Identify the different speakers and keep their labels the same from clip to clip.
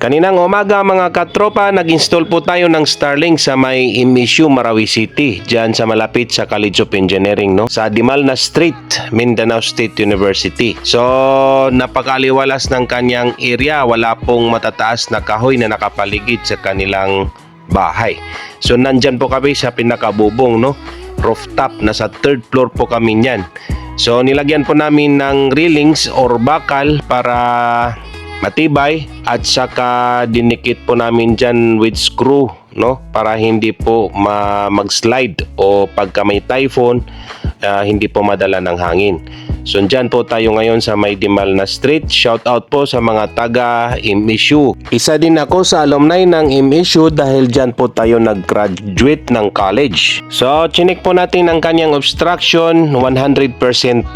Speaker 1: Kaninang umaga mga katropa, nag-install po tayo ng Starlink sa may MSU Marawi City, dyan sa malapit sa College of Engineering, no? Sa Dimalna Street, Mindanao State University. So, napakaliwalas ng kanyang area, wala pong matataas na kahoy na nakapaligid sa kanilang bahay. So, nandyan po kami sa pinakabubong, no? Rooftop, nasa third floor po kami niyan. So, nilagyan po namin ng railings or bakal para matibay at saka dinikit po namin dyan with screw no para hindi po ma- mag-slide o pagka may typhoon ah, hindi po madala ng hangin. So dyan po tayo ngayon sa May na Street. Shout out po sa mga taga MSU. Isa din ako sa alumni ng MSU dahil dyan po tayo nag-graduate ng college. So chinik po natin ang kanyang obstruction 100%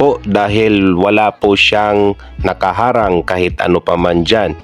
Speaker 1: po dahil wala po siyang nakaharang kahit ano pa man dyan.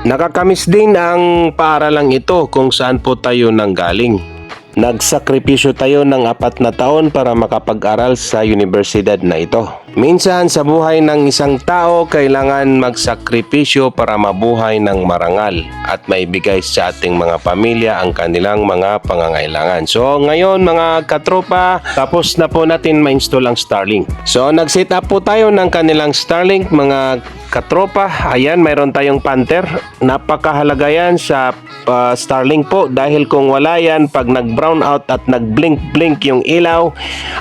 Speaker 1: Nakakamiss din ang paaralang ito kung saan po tayo nanggaling. Nagsakripisyo tayo ng apat na taon para makapag-aral sa universidad na ito. Minsan sa buhay ng isang tao, kailangan magsakripisyo para mabuhay ng marangal at maibigay sa ating mga pamilya ang kanilang mga pangangailangan. So ngayon mga katropa, tapos na po natin ma-install ang Starlink. So nag-set up po tayo ng kanilang Starlink mga katropa. Ayan, mayroon tayong Panther. Napakahalaga yan sa uh, Starlink po dahil kung wala yan, pag nag-brown out at nag-blink-blink yung ilaw,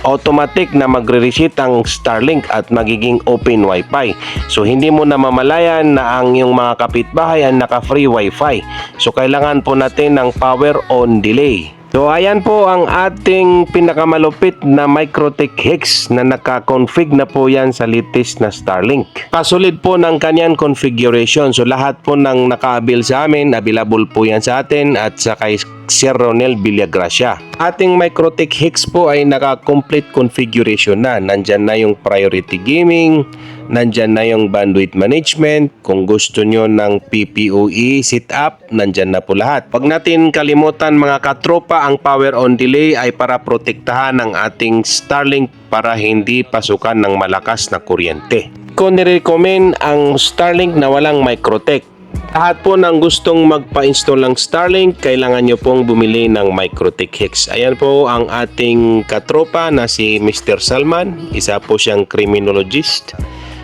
Speaker 1: automatic na magre-reset ang Starlink at magiging open wifi. So hindi mo na mamalayan na ang yung mga kapitbahay ay naka-free wifi. So kailangan po natin ng power on delay. So ayan po ang ating pinakamalupit na Microtech Hex na naka-config na po yan sa latest na Starlink. Kasulid po ng kanyang configuration. So lahat po ng naka-avail sa amin, available po yan sa atin at sa kay Sir Ronel Villagracia. Ating Microtech Hex po ay naka-complete configuration na. Nandyan na yung priority gaming, nandyan na yung bandwidth management. Kung gusto nyo ng PPOE setup, nandyan na po lahat. Huwag natin kalimutan mga katropa, ang power on delay ay para protektahan ang ating Starlink para hindi pasukan ng malakas na kuryente. Ko nirecommend ang Starlink na walang Microtech. Lahat po ng gustong magpa-install ng Starlink, kailangan nyo pong bumili ng Microtech Hex. Ayan po ang ating katropa na si Mr. Salman. Isa po siyang criminologist.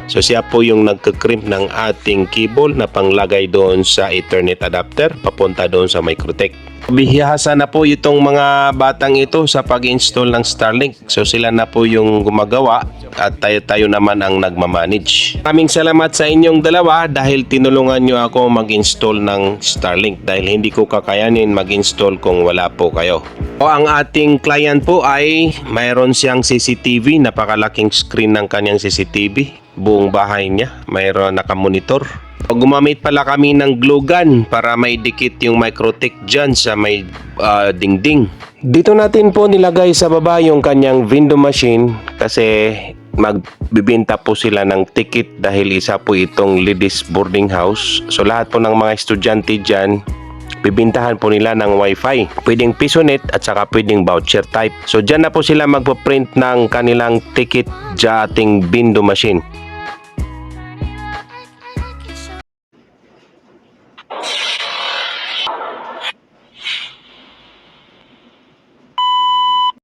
Speaker 1: So siya po yung nagkakrimp ng ating cable na panglagay doon sa Ethernet adapter papunta doon sa Microtech. Bihasa na po itong mga batang ito sa pag-install ng Starlink. So sila na po yung gumagawa at tayo-tayo naman ang nagmamanage. Maraming salamat sa inyong dalawa dahil tinulungan nyo ako mag-install ng Starlink dahil hindi ko kakayanin mag-install kung wala po kayo. O ang ating client po ay mayroon siyang CCTV, napakalaking screen ng kanyang CCTV. Buong bahay niya, mayroon nakamonitor. Gumamit pala kami ng glue gun para may dikit yung microtech dyan sa may ah, dingding. Dito natin po nilagay sa baba yung kanyang window machine kasi magbibenta po sila ng ticket dahil isa po itong ladies boarding house. So lahat po ng mga estudyante dyan bibintahan po nila ng wifi. Pwedeng pisonet at saka pwedeng voucher type. So dyan na po sila magpo-print ng kanilang ticket sa ating window machine.